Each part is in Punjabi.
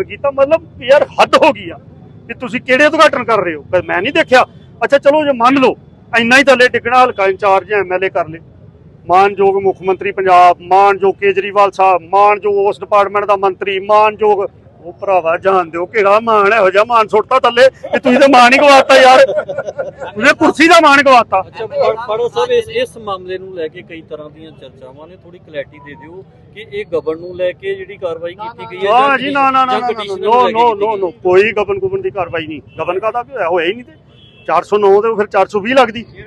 ਉਦਘਾਟਨ ਕੀਤਾ, ਮਤਲਬ ਯਾਰ ਹੱਦ ਹੋ ਗਈ ਆ ਕਿ ਤੁਸੀਂ ਕਿਹੜੇ ਉਦਘਾਟਨ ਕਰ ਰਹੇ ਹੋ? ਪਰ ਮੈਂ ਨਹੀਂ ਦੇਖਿਆ। ਅੱਛਾ, ਚਲੋ ਜੇ ਮੰਨ ਲਓ, ਇੰਨਾ ਹੀ ਥੱਲੇ ਡਿੱਗਣਾ, ਹਲਕਾ ਇੰਚਾਰਜ ਐਮਐਲਏ ਕਰ ਲੇ ਮਾਨਯੋਗ ਮੁੱਖ ਮੰਤਰੀ ਪੰਜਾਬ, ਮਾਨਯੋਗ ਕੇਜਰੀਵਾਲ ਸਾਹਿਬ, ਮਾਨਯੋਗ ਉਸ ਡਿਪਾਰਟਮੈਂਟ ਦਾ ਮੰਤਰੀ, ਮਾਨਯੋਗ ਉਹ ਭਰਾਵਾ ਜਾਣ ਦਿਓ ਕਿਹੜਾ ਮਾਨ ਇਹੋ ਜਿਹਾ ਮਾਨ ਸੁੱਟਤਾ ਥੱਲੇ ਕਿ ਤੁਸੀਂ ਤੇ ਮਾਨ ਹੀ ਗਵਾਤਾ ਯਾਰ। ਤੁਸੀਂ ਕੁਰਸੀ ਦਾ ਮਾਨ ਗਵਾਤਾ। ਅੱਛਾ ਪੜੋ ਸਾਹਿਬ ਇਸ ਇਸ ਮਾਮਲੇ ਨੂੰ ਲੈ ਕੇ ਕਈ ਤਰ੍ਹਾਂ ਦੀਆਂ ਚਰਚਾਵਾਂ ਨੇ ਥੋੜੀ ਕਲੈਰਿਟੀ ਦੇ ਦਿਓ ਕਿ ਇਹ ਗਵਰਨ ਨੂੰ ਲੈ ਕੇ ਜਿਹੜੀ ਕਾਰਵਾਈ ਕੀਤੀ ਗਈ ਹੈ ਹਾਂ ਜੀ ਨਾ ਨਾ ਨਾ ਨਾ ਨੋ ਨੂੰ ਨੋ ਕੋਈ ਗਬਨ ਗੁਬਨ ਦੀ ਕਾਰਵਾਈ ਨਹੀਂ। ਗਬਨ ਕਾ ਤਾਂ ਹੋਇਆ? ਹੋਇਆ ਹੀ ਨਹੀਂ ਤੇ। 409 ਤੇ ਫਿਰ 420 ਲੱਗਦੀ। ਕੀ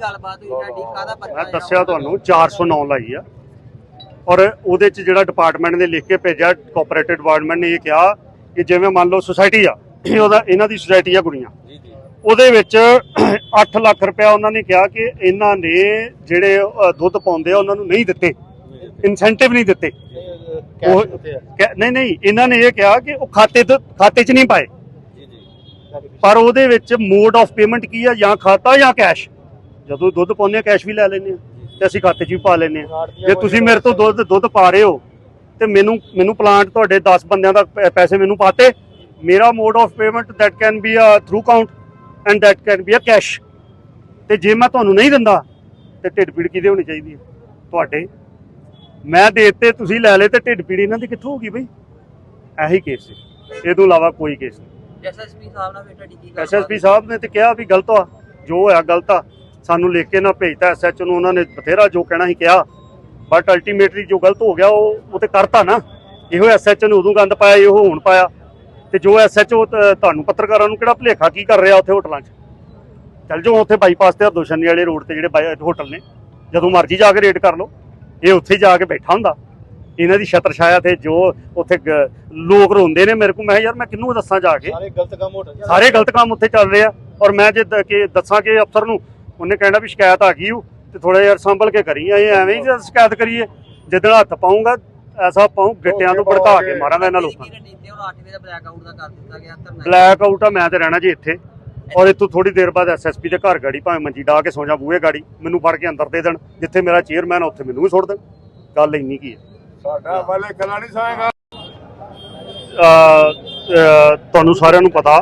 ਗੱਲਬਾਤ ਹੋਈ? ਤੁਹਾਡੀ ਕਾਹਦਾ ਪਰਚਾ ਮੈਂ ਦੱਸਿਆ ਤੁਹਾਨੂੰ 409 ਲਾਈ ਆ। ਔਰ ਉਹਦੇ ਚ ਜਿਹੜਾ ਡਿਪਾਰਟਮੈਂਟ ਨੇ ਲਿਖ ਕੇ ਭੇਜਿਆ ਕੋਆਪਰੇਟਿਵ ਡਿਪਾਰਟਮੈਂਟ ਨੇ ਇਹ ਕਿਹਾ ਕਿ ਜਿਵੇਂ ਮੰਨ ਲਓ ਸੁਸਾਇਟੀ ਆ ਇਹ ਉਹਦਾ ਇਹਨਾਂ ਦੀ ਸੁਸਾਇਟੀ ਆ ਕੁੜੀਆਂ। ਜੀ ਜੀ। ਉਹਦੇ ਵਿੱਚ 8 ਲੱਖ ਰੁਪਇਆ ਉਹਨਾਂ ਨੇ ਕਿਹਾ ਕਿ ਇਹਨਾਂ ਨੇ ਜਿਹੜੇ ਦੁੱਧ ਪਾਉਂਦੇ ਆ ਉਹਨਾਂ ਨੂੰ ਨਹੀਂ ਦਿੱਤੇ। ਇਨਸੈਂਟਿਵ ਨਹੀਂ ਦਿੱਤੇ। ਉਹ ਨਹੀਂ ਨਹੀਂ ਇਹਨਾਂ ਨੇ ਇਹ ਕਿਹਾ ਕਿ ਉਹ ਖਾਤੇ ਤੋਂ ਖਾਤੇ 'ਚ ਨਹੀਂ ਪਾਏ। ਪਰ ਉਹਦੇ ਵਿੱਚ ਮੋਡ ਆਫ ਪੇਮੈਂਟ ਕੀ ਆ ਜਾਂ ਖਾਤਾ ਜਾਂ ਕੈਸ਼ ਜਦੋਂ ਦੁੱਧ ਪਾਉਂਦੇ ਆ ਕੈਸ਼ ਵੀ ਲੈ ਲੈਂਦੇ ਆ। ਤੇ ਅਸੀਂ ਖਾਤੇ 'ਚ ਵੀ ਪਾ ਲੈਂਦੇ ਆ ਜੇ ਤੁਸੀਂ ਮੇਰੇ ਤੋਂ ਦੁੱਧ ਦੁੱਧ ਪਾ ਰਹੇ ਹੋ ਤੇ ਮੈਨੂੰ ਮੈਨੂੰ ਪਲਾਂਟ ਤੁਹਾਡੇ 10 ਬੰਦਿਆਂ ਦਾ ਪੈਸੇ ਮੈਨੂੰ ਪਾਤੇ। ਮੇਰਾ mode of payment that can be uh through account and that can be uh cash ਤੇ ਜੇ ਮੈਂ ਤੁਹਾਨੂੰ ਨਹੀਂ ਦਿੰਦਾ ਤੇ ਢਿੱਡ ਪੀੜ ਕਿਹਦੇ ਹੋਣੀ ਚਾਹੀਦੀ ਹੈ? ਤੁਹਾਡੇ। ਮੈਂ ਦੇ ਦਿੱਤੇ ਤੁਸੀਂ ਲੈ ਲਏ ਤੇ ਢਿੱਡ ਪੀੜ ਇਹਨਾਂ ਦੀ ਕਿੱਥੋਂ ਹੋਗੀ ਬਈ? ਇਹੀ ਕੇਸ ਸੀ ਇਹ ਤੋਂ ਇਲਾਵਾ ਕੋਈ ਕੇਸ ਨਹੀਂ। ਐਸਐਸਪੀ ਸਾਹਿਬ ਨਾਲ ਫਿਰ ਤੁਹਾਡੀ ਕੀ ਐਸਐਸਪੀ ਸਾਹਿਬ ਨੇ ਤੇ ਕਿਹਾ ਵੀ ਗਲਤ ਆ ਜੋ ਹੋਇਆ ਗਲਤ ਆ। ਸਾਨੂੰ ਲਿਖ ਕੇ ਨਾ ਭੇਜਤਾ ਐਸਐਚਓ ਨੂੰ ਉਹਨਾਂ ਨੇ ਬਥੇਰਾ ਜੋ ਕਹਿਣਾ ਸੀ ਕਿਹਾ। ਬਟ ਅਲਟੀਮੇਟਲੀ ਜੋ ਗਲਤ ਹੋ ਗਿਆ ਉਹ ਉਹ ਤੇ ਕਰਤਾ ਨਾ। ਇਹੋ ਐਸਐਚਓ ਨੇ ਉਦੋਂ ਗੰਦ ਪਾਇਆ ਇਹੋ ਹੁਣ ਪਾਇਆ। ਤੇ ਜੋ ਐਸਐਚਓ ਤੁਹਾਨੂੰ ਪੱਤਰਕਾਰਾਂ ਨੂੰ ਕਿਹੜਾ ਭਲੇਖਾ ਕੀ ਕਰ ਰਿਹਾ ਉੱਥੇ ਹੋਟਲਾਂ 'ਚ? ਚੱਲ ਜਾਓ ਉੱਥੇ ਬਾਈਪਾਸ ਤੇ ਹਰਦੋਸ਼ਨੀ ਵਾਲੇ ਰੋਡ ਤੇ ਜਿਹੜੇ ਹੋਟਲ ਨੇ। ਜਦੋਂ ਮਰਜ਼ੀ ਜਾ ਕੇ ਰੇਟ ਕਰ ਲਓ। ਇਹ ਉੱਥੇ ਜਾ ਕੇ ਬੈਠਾ ਹੁੰਦਾ। ਇਹਨਾਂ ਦੀ ਛਤਰ ਛਾਇਆ ਤੇ ਜੋ ਉੱਥੇ ਲੋਕ ਰੋਂਦੇ ਨੇ ਮੇਰੇ ਕੋਲ। ਮੈਂ ਯਾਰ ਮੈਂ ਕਿਹਨੂੰ ਦੱਸਾਂ ਜਾ ਕੇ? ਸਾਰੇ ਗਲਤ ਕੰਮ ਹੋ ਰਹੇ ਸਾਰੇ ਗਲਤ ਕੰਮ ਉੱਥੇ ਚੱਲ ਰਹੇ ਆ। ਔਰ ਮੈਂ ਜੇ ਕਿ ਦੱਸਾਂ ਕਿ ਅਫਸਰ ਨੂੰ ਉਹਨੇ ਕਹਿਣਾ ਵੀ ਸ਼ਿਕਾਇਤ ਆ ਗਈ ਉਹ ਤੇ ਥੋੜਾ ਯਾਰ ਸੰਭਲ ਕੇ ਕਰੀ ਆ ਇਹ ਐਵੇਂ ਹੀ ਸ਼ਿਕਾਇਤ ਕਰੀਏ ਜਿੱਦਣ ਹੱਥ ਪਾਉਂਗਾ ਐਸਾ ਪਾਉਂ ਗਿੱਟਿਆਂ ਨੂੰ ਭੜਕਾ ਕੇ ਮਾਰਾਂਗਾ ਇਹਨਾਂ ਲੋਕਾਂ ਕੀ ਰਣਨੀਤੀ ਹੁਣ 8 ਵਜੇ ਦਾ ਬਲੈਕ ਆਊਟ ਆ ਮੈਂ ਤੇ ਰਹਿਣਾ ਜੀ ਇੱਥੇ। ਔਰ ਇਤੋਂ ਥੋੜੀ ਦੇਰ ਬਾਅਦ ਐਸਐਸਪੀ ਦੇ ਘਰ ਗਾੜੀ ਭਾਵੇਂ ਮੰਜੀ ਡਾ ਕੇ ਸੌ ਜਾ ਬੂਹੇ ਗਾੜੀ ਮੈਨੂੰ ਫੜ ਕੇ ਅੰਦਰ ਦੇ ਦੇਣ ਜਿੱਥੇ ਮੇਰਾ ਚੇਅਰਮੈਨ ਆ ਉੱਥੇ ਮੈਨੂੰ ਵੀ ਸੁੱਟ ਦੇਣ। ਗੱਲ ਇੰਨੀ ਕੀ ਹੈ ਸਾਡਾ ਵਾਲੇ ਖਲਾ ਨਹੀਂ ਸਾਏਗਾ। ਤੁਹਾਨੂੰ ਸਾਰਿਆਂ ਨੂੰ ਪਤਾ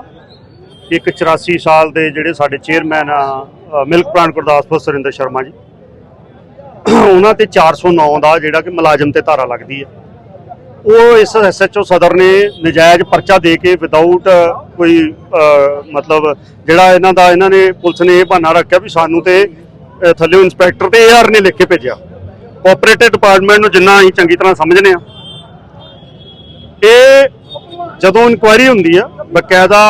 ਇੱਕ 84 ਸਾਲ ਦੇ ਜਿਹੜੇ ਸਾਡੇ ਚੇਅਰਮੈਨ ਆ ਮਿਲਕ ਪਲਾਂਟ ਗੁਰਦਾਸਪੁਰ ਸੁਰਿੰਦਰ ਸ਼ਰਮਾ ਜੀ। ਉਹਨਾਂ ਤੇ 409 ਦਾ ਜਿਹੜਾ ਕਿ ਮੁਲਾਜ਼ਮ ਤੇ ਧਾਰਾ ਲੱਗਦੀ ਹੈ। ਉਹ ਇਸ ਐਸਐਚਓ ਸਦਰ ਨੇ ਨਜਾਇਜ਼ ਪਰਚਾ ਦੇ ਕੇ ਵਿਦਆਊਟ ਕੋਈ ਮਤਲਬ ਜਿਹੜਾ ਇਹਨਾਂ ਦਾ ਇਹਨਾਂ ਨੇ ਪੁਲਿਸ ਨੇ ਇਹ ਬਹਾਨਾ ਰੱਖਿਆ ਵੀ ਸਾਨੂੰ ਤੇ ਅ, ਥੱਲੇ ਇੰਸਪੈਕਟਰ ਤੇ ਏਆਰ ਨੇ ਲਿਖ ਕੇ ਭੇਜਿਆ। ਕੋਆਪਰੇਟਿਵ ਡਿਪਾਰਟਮੈਂਟ ਨੂੰ ਜਿੰਨਾ ਅਸੀਂ ਚੰਗੀ ਤਰ੍ਹਾਂ ਸਮਝਦੇ ਆ ਇਹ ਜਦੋਂ ਇਨਕੁਆਇਰੀ ਹੁੰਦੀ ਆ ਬਕਾਇਦਾ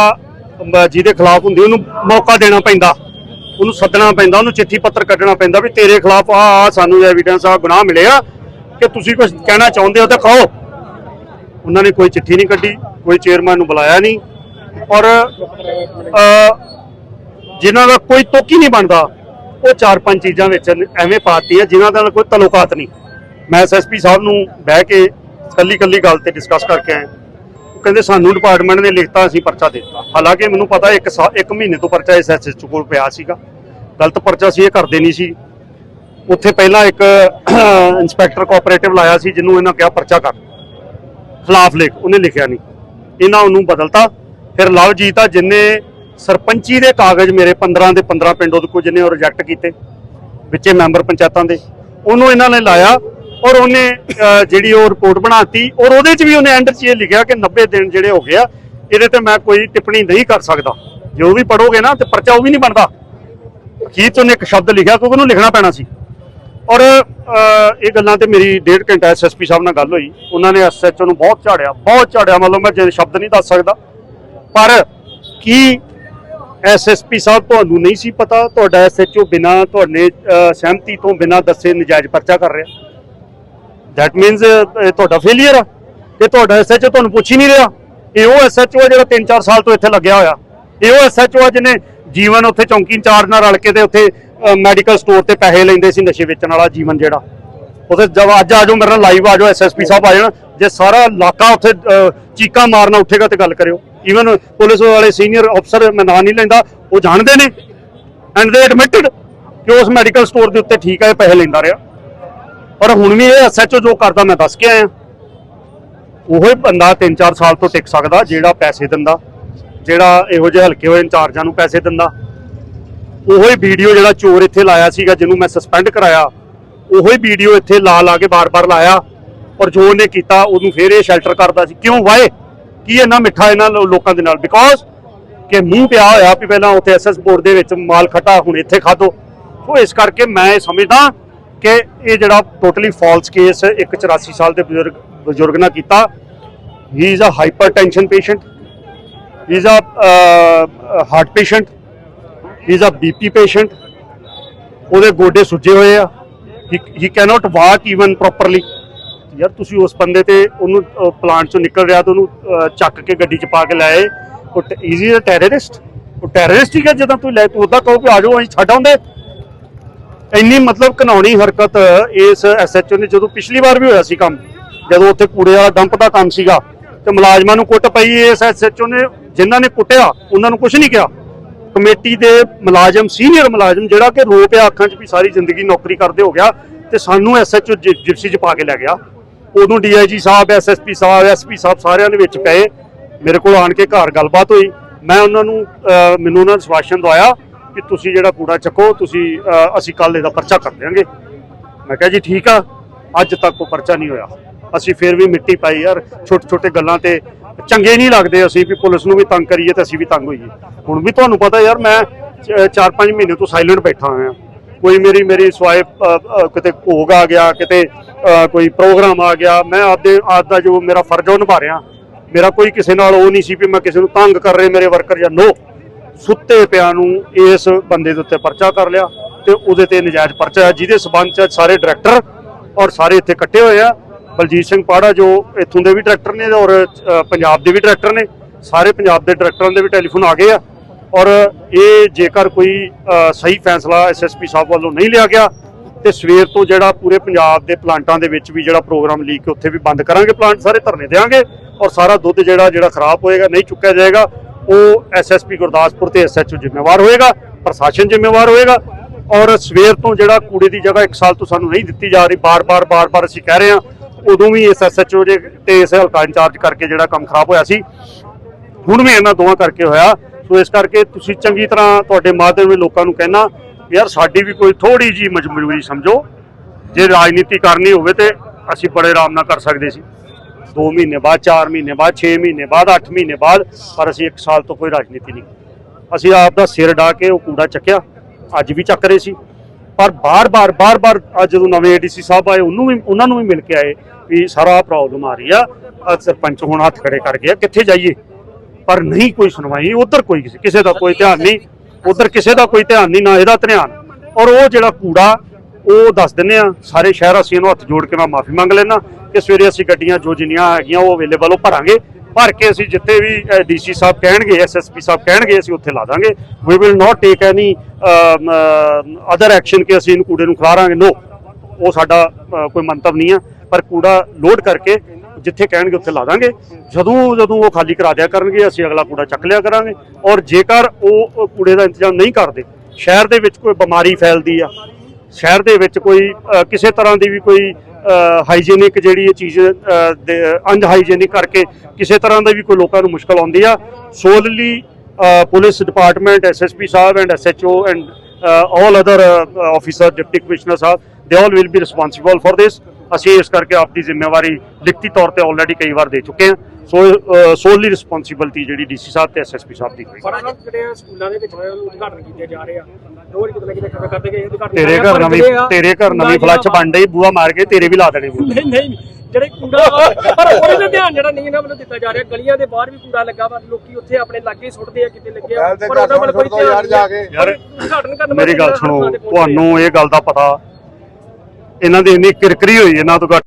ਜਿਹਦੇ ਖਿਲਾਫ ਹੁੰਦੀ ਉਹਨੂੰ ਮੌਕਾ ਦੇਣਾ ਪੈਂਦਾ। ਉਹਨੂੰ ਸੱਦਣਾ ਪੈਂਦਾ ਉਹਨੂੰ ਚਿੱਠੀ ਪੱਤਰ ਕੱਢਣਾ ਪੈਂਦਾ ਵੀ ਤੇਰੇ ਖਿਲਾਫ ਆ ਆ ਸਾਨੂੰ ਐਵੀਡੈਂਸ ਆ ਗੁਨਾਹ ਮਿਲਿਆ ਕਿ ਤੁਸੀਂ ਕੁਝ ਕਹਿਣਾ ਚਾਹੁੰਦੇ ਹੋ ਤਾਂ ਕਹੋ। ਉਹਨਾਂ ਨੇ ਕੋਈ ਚਿੱਠੀ ਨਹੀਂ ਕੱਢੀ ਕੋਈ ਚੇਅਰਮੈਨ ਨੂੰ ਬੁਲਾਇਆ ਨਹੀਂ। ਔਰ ਅ, ਜਿਨ੍ਹਾਂ ਦਾ ਕੋਈ ਤੋਕੀ ਨਹੀਂ ਬਣਦਾ ਉਹ ਚਾਰ ਪੰਜ ਚੀਜ਼ਾਂ ਵਿੱਚ ਐਵੇਂ ਪਾਤੀਆਂ ਜਿਨ੍ਹਾਂ ਦਾ ਕੋਈ ਤਲੁਕਾਤ ਨਹੀਂ। ਮੈਂ ਐਸਐਸਪੀ ਸਾਹਿਬ ਨੂੰ ਬਹਿ ਕੇ ਕੱਲੀ ਕੱਲੀ ਗੱਲ ਤੇ ਡਿਸਕਸ ਕਰਕੇ ਆਇਆ। ਕਹਿੰਦੇ ਸਾਨੂੰ ਡਿਪਾਰਟਮੈਂਟ ਨੇ ਲਿਖਤਾ, ਅਸੀਂ ਪਰਚਾ ਦੇ ਦਿੱਤਾ। ਹਾਲਾਂਕਿ ਮੈਨੂੰ ਪਤਾ ਇੱਕ ਸਾਲ ਇੱਕ ਮਹੀਨੇ ਤੋਂ ਪਰਚਾ ਇਸ ਐਸਐਸਪੀ ਕੋਲ ਪਿਆ ਸੀਗਾ। ਗਲਤ ਪਰਚਾ ਸੀ, ਇਹ ਕਰਦੇ ਨਹੀਂ ਸੀ। ਉੱਥੇ ਪਹਿਲਾਂ ਇੱਕ ਇੰਸਪੈਕਟਰ ਕੋਆਪਰੇਟਿਵ ਲਾਇਆ ਸੀ, ਜਿਹਨੂੰ ਇਹਨਾਂ ਕਿਹਾ ਪਰਚਾ ਕਰ। ਖਿਲਾਫ ਲਿਖ, ਉਹਨੇ ਲਿਖਿਆ ਨਹੀਂ। ਇਹਨਾਂ ਉਹਨੂੰ ਬਦਲਤਾ। ਫਿਰ ਲਵਜੀਤ ਆ ਜਿਨੇ ਸਰਪੰਚੀ ਦੇ ਕਾਗਜ਼ ਮੇਰੇ 15 ਦੇ 15 ਪਿੰਡ ਉਹਦੇ ਕੋਲ ਜਿਹਨੇ ਉਹ ਰਿਜੈਕਟ ਕੀਤੇ, ਵਿੱਚੇ ਮੈਂਬਰ ਪੰਚਾਇਤਾਂ ਦੇ, ਉਹਨੂੰ ਇਹਨਾਂ ਨੇ ਲਾਇਆ। ਔਰ ਉਹਨੇ ਜਿਹੜੀ ਉਹ ਰਿਪੋਰਟ ਬਣਾਤੀ, ਔਰ ਉਹਦੇ 'ਚ ਵੀ ਉਹਨੇ ਐਂਡ 'ਚ ਇਹ ਲਿਖਿਆ ਕਿ 90 ਦਿਨ ਜਿਹੜੇ ਹੋ ਗਿਆ ਇਹਦੇ ਤੇ ਮੈਂ ਕੋਈ ਟਿੱਪਣੀ ਨਹੀਂ ਕਰ ਸਕਦਾ। ਜੇ ਉਹ ਵੀ ਪੜੋਗੇ ਨਾ, ਤੇ ਪਰਚਾ ਉਹ ਵੀ ਨਹੀਂ ਬਣਦਾ। ਅਖੀਰ 'ਚ ਉਹਨੇ ਇੱਕ ਸ਼ਬਦ ਲਿਖਿਆ, ਕਿਉਂਕਿ ਉਹਨੂੰ ਲਿਖਣਾ ਪੈਣਾ ਸੀ। ਔਰ ਇਹ ਗੱਲਾਂ ਤੇ ਮੇਰੀ ਡੇਢ ਘੰਟਾ ਐਸਐਸਪੀ ਸਾਹਿਬ ਨਾਲ ਗੱਲ ਹੋਈ। ਉਹਨਾਂ ਨੇ ਐਸਐਚਓ ਨੂੰ ਬਹੁਤ ਝਾੜਿਆ ਬਹੁਤ ਝਾੜਿਆ, ਮਤਲਬ ਮੈਂ ਜੇ ਸ਼ਬਦ ਨਹੀਂ ਦੱਸ ਸਕਦਾ। ਪਰ ਕੀ ਐਸਐਸਪੀ ਸਾਹਿਬ ਤੁਹਾਨੂੰ ਨਹੀਂ ਸੀ ਪਤਾ? ਤੁਹਾਡਾ ਐਸਐਚਓ ਬਿਨਾ, ਤੁਹਾਡੇ ਸਹਿਮਤੀ ਤੋਂ ਬਿਨਾ ਦੱਸੇ ਨਜਾਇਜ਼ ਪਰਚਾ ਕਰ ਰਿਹਾ। ਦੈਟ ਮੀਨਸ ਤੁਹਾਡਾ ਫੇਲਿਅਰ ਆ। ਕਿ ਤੁਹਾਡਾ ਐਸਐਚਓ ਤੁਹਾਨੂੰ ਪੁੱਛ ਹੀ ਨਹੀਂ ਰਿਹਾ ਇਹ ਉਹ ਐਸਐਚਓ ਆ ਜਿਹੜਾ 3-4 ਸਾਲ ਤੋਂ ਇੱਥੇ ਲੱਗਿਆ ਹੋਇਆ। ਇਹ ਉਹ ਐਸਐਚਓ ਆ ਜਿਹਨੇ ਜੀਵਨ ਉੱਥੇ ਚੌਂਕੀ ਇੰਚਾਰਜ ਨਾਲ ਰਲ ਕੇ ਤੇ ਉੱਥੇ ਮੈਡੀਕਲ ਸਟੋਰ ਤੇ ਪੈਸੇ ਲੈਂਦੇ ਸੀ, ਨਸ਼ੇ ਵੇਚਣ ਵਾਲਾ ਜੀਵਨ ਜਿਹੜਾ। ਉੱਥੇ ਜਦ ਅੱਜ ਆਜੋ ਮੇਰੇ ਨਾਲ ਲਾਈਵ ਆਜੋ ਐਸਐਸਪੀ ਸਾਹਿਬ ਆ ਜਾਣ। ਜੇ ਸਾਰਾ ਇਲਾਕਾ ਉੱਥੇ ਚੀਕਾਂ ਮਾਰਨਾ ਉੱਠੇਗਾ ਤੇ ਗੱਲ ਕਰਿਓ। ਈਵਨ ਪੁਲਿਸ ਵਾਲੇ ਸੀਨੀਅਰ ਅਫਸਰ ਮੈਂ ਨਾਂ ਨਹੀਂ ਲੈਂਦਾ, ਉਹ ਜਾਣਦੇ ਨੇ। ਐਂਡ ਦੇ ਐਡਮਿਟਡ ਕਿ ਉਸ ਮੈਡੀਕਲ ਸਟੋਰ ਦੇ ਉੱਤੇ ਠੀਕ ਆ, ਇਹ ਪੈਸੇ ਲੈਂਦਾ ਰਿਹਾ। ਔਰ ਹੁਣ ਵੀ ਇਹ ਐਸਐਚਓ ਜੋ ਕਰਦਾ ਮੈਂ ਦੱਸ ਕੇ ਆਇਆ। ਉਹੀ ਬੰਦਾ 3-4 ਸਾਲ ਤੋਂ ਟਿਕ ਸਕਦਾ, ਜਿਹੜਾ ਪੈਸੇ ਦਿੰਦਾ, ਜਿਹੜਾ ਇਹੋ ਜਿਹੇ ਹਲਕੇ ਹੋਏ ਇੰਚਾਰਜਾਂ ਨੂੰ ਪੈਸੇ ਦਿੰਦਾ। ਉਹੀ ਵੀਡੀਓ ਜਿਹੜਾ ਚੋਰ ਇੱਥੇ ਲਾਇਆ ਸੀਗਾ, ਜਿਹਨੂੰ ਮੈਂ ਸਸਪੈਂਡ ਕਰਾਇਆ। ਉਹੀ ਵੀਡੀਓ ਇੱਥੇ ਲਾ ਲਾ ਕੇ ਬਾਰ-ਬਾਰ ਲਾਇਆ ਔਰ ਜੋ ਉਹਨੇ ਕੀਤਾ, ਉਹਨੂੰ ਫੇਰ ਇਹ ਸ਼ੈਲਟਰ ਕਰਦਾ ਸੀ। ਕਿਉਂ ਵਾਏ? ਕੀ ਇੰਨਾ ਮਿੱਠਾ ਇਹਨਾਂ ਲੋਕਾਂ ਦੇ ਨਾਲ? ਬਿਕੋਜ਼ ਕਿ ਮੂੰਹ ਪਿਆ ਹੋਇਆ ਵੀ ਪਹਿਲਾਂ ਉੱਥੇ ਐਸਐਸ ਬੋਰਡ ਦੇ ਵਿੱਚ ਮਾਲ ਖਟਾ, ਹੁਣ ਇੱਥੇ ਖਾਦੋ ਸੋ ਇਸ ਕਰਕੇ ਮੈਂ ਇਹ ਸਮਝਦਾ ਕਿ ਇਹ ਜਿਹੜਾ ਟੋਟਲੀ ਫਾਲਸ ਕੇਸ ਇੱਕ 84 ਸਾਲ ਦੇ ਬਜ਼ੁਰਗ ਬਜ਼ੁਰਗ ਨਾਲ ਕੀਤਾ। He is a hypertension patient he is a heart patient he is a BP patient ਉਹਦੇ ਗੋਡੇ ਸੁੱਜੇ ਹੋਏ ਆ। He cannot walk even properly ਯਾਰ ਤੁਸੀਂ ਉਸ ਬੰਦੇ ਤੇ ਉਹਨੂੰ ਪਲਾਂਟ ਚੋਂ ਨਿਕਲ ਰਿਹਾ ਤੇ ਉਹਨੂੰ ਚੱਕ ਕੇ ਗੱਡੀ 'ਚ ਪਾ ਕੇ ਲਾਏ ਉਹ ਈਜ਼ੀ ਅ ਟੈਰਰਿਸਟ ਉਹ ਟੈਰਰਿਸਟ ਹੀ ਹੈ ਜਦੋਂ ਤੂੰ ਲੈ ਤੂੰ ਉਹਦਾ ਕਹੋ ਕਿ ਆ ਜਾਓ, ਅਸੀਂ ਛੱਡ ਆਉਂਦੇ। ਇੰਨੀ ਮਤਲਬ ਘਨਾਉਣੀ ਹਰਕਤ ਇਸ ਐਸਐਚਓ ਨੇ, ਜਦੋਂ ਪਿਛਲੀ ਵਾਰ ਵੀ ਹੋਇਆ ਸੀ ਕੰਮ, ਜਦੋਂ ਉੱਥੇ ਕੂੜੇ ਵਾਲਾ ਡੰਪ ਦਾ ਕੰਮ ਸੀਗਾ, ਤੇ ਮੁਲਾਜ਼ਮਾਂ ਨੂੰ ਕੁੱਟ ਪਈ ਇਸ ਐਸਐਚਓ ਨੇ, ਜਿਨ੍ਹਾਂ ਨੇ ਕੁੱਟਿਆ, ਉਹਨਾਂ ਨੂੰ ਕੁਝ ਨਹੀਂ ਕਿਹਾ। ਕਮੇਟੀ ਦੇ ਮੁਲਾਜ਼ਮ ਸੀਨੀਅਰ ਮੁਲਾਜ਼ਮ, ਜਿਹੜਾ ਕਿ ਰੋ ਪਿਆ ਅੱਖਾਂ 'ਚ ਵੀ ਸਾਰੀ ਜ਼ਿੰਦਗੀ ਨੌਕਰੀ ਕਰਦੇ ਹੋ ਗਿਆ, ਤੇ ਸਾਨੂੰ ਐਸਐਚਓ ਜਿਪਸੀ 'ਚ ਪਾ ਕੇ ਲੈ ਗਿਆ। ਉਦੋਂ ਡੀਆਈਜੀ ਸਾਹਿਬ ਐਸਐਸਪੀ ਸਾਹਿਬ ਐਸਪੀ ਸਾਹਿਬ ਸਾਰਿਆਂ ਦੇ ਵਿੱਚ ਪਏ। ਮੇਰੇ ਕੋਲ ਆਣ ਕੇ ਘਰ ਗੱਲਬਾਤ ਹੋਈ। ਮੈਂ ਉਹਨਾਂ ਨੂੰ ਮੈਨੂੰ ਉਹਨਾਂ ਨੇ ਸਵਾਸ਼ਨ ਦਵਾਇਆ। ਕਿ ਤੁਸੀਂ ਜਿਹੜਾ ਕੂੜਾ ਚੱਕੋ, ਤੁਸੀਂ ਅਸੀਂ ਕੱਲ ਇਹਦਾ ਪਰਚਾ ਕਰ ਦਿਆਂਗੇ। ਮੈਂ ਕਿਹਾ ਜੀ, ਠੀਕ ਆ, ਅੱਜ ਤੱਕ ਉਹ ਪਰਚਾ ਨਹੀਂ ਹੋਇਆ। ਅਸੀਂ ਫਿਰ ਵੀ ਮਿੱਟੀ ਪਾਈ ਯਾਰ ਛੋਟੇ ਛੋਟੇ ਗੱਲਾਂ ਤੇ ਚੰਗੇ ਨਹੀਂ ਲੱਗਦੇ ਅਸੀਂ ਵੀ ਪੁਲਿਸ ਨੂੰ ਵੀ ਤੰਗ ਕਰੀਏ ਤੇ ਅਸੀਂ ਵੀ ਤੰਗ ਹੋਈਏ। ਹੁਣ ਵੀ ਤੁਹਾਨੂੰ ਪਤਾ ਯਾਰ, ਮੈਂ 4-5 ਮਹੀਨੇ ਤੋਂ ਸਾਇਲੈਂਟ ਬੈਠਾ ਹੋਇਆ ਕੋਈ ਮੇਰੀ ਮੇਰੀ ਸਵਾਇਪ ਕਿਤੇ ਭੋਗ ਆ ਗਿਆ, ਕਿਤੇ ਕੋਈ ਪ੍ਰੋਗਰਾਮ ਆ ਗਿਆ, ਮੈਂ ਆਪਦੇ, ਆਪ ਦਾ ਜੋ ਮੇਰਾ ਫਰਜ਼ ਉਹ ਨਿਭਾ ਰਿਹਾ। ਮੇਰਾ ਕੋਈ ਕਿਸੇ ਨਾਲ ਉਹ ਨਹੀਂ ਸੀ ਵੀ ਮੈਂ ਕਿਸੇ ਨੂੰ ਤੰਗ ਕਰ ਰਿਹਾ, ਮੇਰੇ ਵਰਕਰ ਜਾਂ ਨੋ ਸੁੱਤੇ ਪਿਆ ਨੂੰ ਇਸ ਬੰਦੇ ਦੇ ਉੱਤੇ ਪਰਚਾ ਕਰ ਲਿਆ ਤੇ ਉਹਦੇ ਤੇ ਨਜਾਇਜ਼ ਪਰਚਾ ਹੈ, ਜਿਹਦੇ ਸਬੰਧ ਚ ਸਾਰੇ ਡਾਇਰੈਕਟਰ ਔਰ ਸਾਰੇ ਇੱਥੇ ਇਕੱਠੇ ਹੋਏ ਆ। ਬਲਜੀਤ ਸਿੰਘ ਪਾੜਾ ਜੋ ਇੱਥੋਂ ਦੇ ਵੀ ਡਾਇਰੈਕਟਰ ਨੇ ਔਰ ਪੰਜਾਬ ਦੇ ਵੀ ਡਾਇਰੈਕਟਰ ਨੇ, ਸਾਰੇ ਪੰਜਾਬ ਦੇ ਡਾਇਰੈਕਟਰਾਂ ਦੇ ਵੀ ਟੈਲੀਫੋਨ ਆ ਗਏ ਆ। ਔਰ ਇਹ ਜੇਕਰ ਕੋਈ ਸਹੀ ਫੈਸਲਾ ਐਸਐਸਪੀ ਸਾਹਿਬ ਵੱਲੋਂ ਨਹੀਂ ਲਿਆ ਗਿਆ, ਤੇ ਸਵੇਰ ਤੋਂ ਜਿਹੜਾ ਪੂਰੇ ਪੰਜਾਬ ਦੇ ਪਲਾਂਟਾਂ ਦੇ ਵਿੱਚ ਵੀ ਜਿਹੜਾ ਪ੍ਰੋਗਰਾਮ ਲੀਕ ਉੱਥੇ ਵੀ ਬੰਦ ਕਰਾਂਗੇ, ਪਲਾਂਟ ਸਾਰੇ ਧਰਨੇ ਦੇਵਾਂਗੇ ਔਰ ਸਾਰਾ ਦੁੱਧ ਜਿਹੜਾ ਜਿਹੜਾ ਖਰਾਬ ਹੋਏਗਾ, ਨਹੀਂ ਚੁੱਕਿਆ ਜਾਏਗਾ। ਉਹ ਐਸਐਸਪੀ ਗੁਰਦਾਸਪੁਰ ਤੇ ਐਸਐਚਓ ਜ਼ਿੰਮੇਵਾਰ ਹੋਏਗਾ, ਪ੍ਰਸ਼ਾਸਨ ਜ਼ਿੰਮੇਵਾਰ ਹੋਏਗਾ ਔਰ ਸਵੇਰ ਤੋਂ ਜਿਹੜਾ ਕੂੜੇ ਦੀ ਜਗ੍ਹਾ ਇੱਕ ਸਾਲ ਤੋਂ ਸਾਨੂੰ ਨਹੀਂ ਦਿੱਤੀ ਜਾ ਰਹੀ ਬਾਰ-ਬਾਰ ਬਾਰ-ਬਾਰ ਅਸੀਂ ਕਹਿ ਰਹੇ ਹਾਂ, ਉਦੋਂ ਵੀ ਇਸ ਐਸਐਚਓ ਦੇ ਤੇ ਇਸ ਹਲਕਾ ਇੰਚਾਰਜ ਕਰਕੇ ਜਿਹੜਾ ਕੰਮ ਖਰਾਬ ਹੋਇਆ ਸੀ, ਹੁਣ ਵੀ ਇਹਨਾਂ ਦੋਵਾਂ ਕਰਕੇ ਹੋਇਆ, ਸੋ ਇਸ ਕਰਕੇ ਤੁਸੀਂ ਚੰਗੀ ਤਰ੍ਹਾਂ ਤੁਹਾਡੇ ਮਾਧਿਅਮ ਵਿੱਚ ਲੋਕਾਂ ਨੂੰ ਕਹਿਣਾ ਯਾਰ ਸਾਡੀ ਵੀ ਕੋਈ ਥੋੜੀ ਜੀ ਮਜਬੂਰੀ ਸਮਝੋ, ਜੇ ਰਾਜਨੀਤੀ ਕਰਨੀ ਹੋਵੇ ਤੇ ਅਸੀਂ ਬੜੇ ਆਰਾਮ ਨਾਲ ਕਰ ਸਕਦੇ ਸੀ। 2 ਮਹੀਨੇ ਬਾਅਦ 4 ਮਹੀਨੇ ਬਾਅਦ 6 ਮਹੀਨੇ ਬਾਅਦ 8 ਮਹੀਨੇ ਬਾਅਦ, ਪਰ ਅਸੀਂ 1 ਸਾਲ ਤੋਂ ਕੋਈ ਰਾਜਨੀਤੀ ਨਹੀਂ ਅਸੀਂ ਆਪ ਦਾ ਸਿਰ ਡਾ ਕੇ ਉਹ ਕੂੜਾ ਚੱਕਿਆ, ਅੱਜ ਵੀ ਚੱਕ ਰਹੇ ਸੀ। ਪਰ ਬਾਰ-ਬਾਰ ਬਾਰ-ਬਾਰ ਅੱਜ ਜਦੋਂ ਨਵੇਂ ਏਡੀਸੀ ਸਾਹਿਬ ਆਏ, ਉਹਨੂੰ ਵੀ, ਉਹਨਾਂ ਨੂੰ ਵੀ ਮਿਲ ਕੇ ਆਏ ਵੀ ਸਾਰਾ ਪ੍ਰੋਬਲਮ ਆ ਰਹੀ ਆ, ਆਹ ਸਰਪੰਚ ਹੁਣ ਹੱਥ ਖੜੇ ਕਰ ਗਿਆ ਕਿੱਥੇ ਜਾਈਏ? ਪਰ ਨਹੀਂ ਕੋਈ ਸੁਣਵਾਈ, ਉਧਰ ਕੋਈ ਕਿਸੇ ਕਿਸੇ ਦਾ ਕੋਈ ਧਿਆਨ ਨਹੀਂ, ਉਧਰ ਕਿਸੇ ਦਾ ਕੋਈ ਧਿਆਨ ਨਹੀਂ, ਨਾ ਇਹਦਾ ਧਿਆਨ। ਔਰ ਉਹ ਜਿਹੜਾ ਕੂੜਾ, ਉਹ ਦੱਸ ਦਿੰਨੇ ਆ, ਸਾਰੇ ਸ਼ਹਿਰ ਵਾਸੀਆਂ ਨੂੰ ਹੱਥ ਜੋੜ ਕੇ ਮੈਂ ਮਾਫੀ ਮੰਗ ਲੈਣਾ ਕਿ ਸਵੇਰੇ ਅਸੀਂ ਗੱਡੀਆਂ ਜੋ ਜਿੰਨੀਆਂ ਹੈਗੀਆਂ ਉਹ ਅਵੇਲੇਬਲ ਉਹ ਭਰਾਂਗੇ। ਭਰ ਕੇ ਅਸੀਂ ਜਿੱਥੇ ਵੀ ਡੀਸੀ ਸਾਹਿਬ ਕਹਿਣਗੇ ਐਸਐਸਪੀ ਸਾਹਿਬ ਕਹਿਣਗੇ, ਅਸੀਂ ਉੱਥੇ ਲਾ ਦਾਂਗੇ। We will not take any other action ਕਿ ਅਸੀਂ ਇਹਨੂੰ ਕੂੜੇ ਨੂੰ ਖਿਲਾਰਾਂਗੇ ਨੋ ਉਹ ਸਾਡਾ ਕੋਈ ਮੰਤਵ ਨਹੀਂ ਆ। ਪਰ ਕੂੜਾ ਲੋਡ ਕਰਕੇ ਜਿੱਥੇ ਕਹਿਣਗੇ ਉੱਥੇ ਲਾ ਦਾਂਗੇ। ਜਦੋਂ ਜਦੋਂ ਉਹ ਖਾਲੀ ਕਰਾ ਦਿਆ ਕਰਨਗੇ, ਅਸੀਂ ਅਗਲਾ ਕੂੜਾ ਚੱਕ ਲਿਆ ਕਰਾਂਗੇ। ਔਰ ਜੇਕਰ ਉਹ ਕੂੜੇ ਦਾ ਇੰਤਜ਼ਾਮ ਨਹੀਂ ਕਰਦੇ, ਸ਼ਹਿਰ ਦੇ ਵਿੱਚ ਕੋਈ ਬਿਮਾਰੀ ਫੈਲਦੀ ਆ, ਸ਼ਹਿਰ ਦੇ ਵਿੱਚ ਕੋਈ ਕਿਸੇ ਤਰ੍ਹਾਂ ਦੀ ਵੀ ਕੋਈ ਹਾਈਜੀਨਿਕ ਜਿਹੜੀ ਇਹ ਚੀਜ਼ ਅਨਹਾਈਜੀਨਿਕ ਕਰਕੇ ਕਿਸੇ ਤਰ੍ਹਾਂ ਦਾ ਵੀ ਕੋਈ ਲੋਕਾਂ ਨੂੰ ਮੁਸ਼ਕਲ ਆਉਂਦੀ ਆ। Solely police department SSP Sahib and SHO and all other officer deputy commissioner ਸਾਹਿਬ ਦੇ all will be responsible for this ਅਸੀਂ ਇਸ ਕਰਕੇ ਆਪਣੀ ਜ਼ਿੰਮੇਵਾਰੀ ਲਿਖਤੀ ਤੌਰ ਤੇ ਆਲਰੇਡੀ ਕਈ ਵਾਰ ਦੇ ਚੁੱਕੇ ਹਾਂ ਸੋ ਸੋਲਲੀ ਰਿਸਪੌਂਸਿਬਿਲਟੀ ਜਿਹੜੀ ਡੀਸੀ ਸਾਹਿਬ ਤੇ ਐਸਐਸਪੀ ਸਾਹਿਬ ਦੀ ਜਿਹੜੇ ਸਕੂਲਾਂ ਵਿੱਚ ਹੋਇਆ ਉਹਨੂੰ ਉਦਘਾਟਨ ਕੀਤੇ ਜਾ ਰਹੇ ਆ ਰੋਜ਼ ਕਿਤੇ ਨਾ ਕਿਤੇ ਖਬਰ ਕਰਦੇ ਗਏ ਉਦਘਾਟਨ ਤੇਰੇ ਘਰ ਪਰ ਨਵੀਂ ਤੇਰੇ ਘਰ ਨਵੀਂ ਕੂੜਾ ਫਲੱਸ਼ ਬਣ ਰਹੀ ਬੂਆ ਮਾਰ ਕੇ ਤੇਰੇ ਵੀ ਲਾ ਦੇਣੇ ਨਹੀਂ ਨਹੀਂ ਜਿਹੜੇ ਕੂੜਾ ਪਰ ਉਹਦੇ ਤੇ ਧਿਆਨ ਜਿਹੜਾ ਨਹੀਂ ਇਹਨਾਂ ਵੱਲੋਂ ਦਿੱਤਾ ਜਾ ਰਿਹਾ ਗਲੀਆਂ ਦੇ ਬਾਹਰ ਵੀ ਕੂੜਾ ਲੱਗਾ ਵਾ ਲੋਕੀ ਉੱਥੇ ਆਪਣੇ ਲਾਗੇ ਸੁੱਟਦੇ ਆ ਕਿਤੇ ਲੱਗੇ ਆ ਪਹਿਲ ਤੇ ਪਰ ਉਹਨਾਂ ਵੱਲ ਕੋਈ ਦਿਓ ਯਾਰ ਧਿਆਨ ਜਾ ਕੇ। ਯਾਰ ਉਦਘਾਟਨ ਕਰਨ ਮੇਰੀ ਗੱਲ ਸੁਣੋ। ਤੁਹਾਨੂੰ ਇਹ ਗੱਲ ਦਾ ਪਤਾ ਇਹਨਾਂ ਦੀ ਇੰਨੀ ਕਿਰਕਰੀ ਹੋਈ ਇਹਨਾਂ ਤੋਂ ਘੱਟ।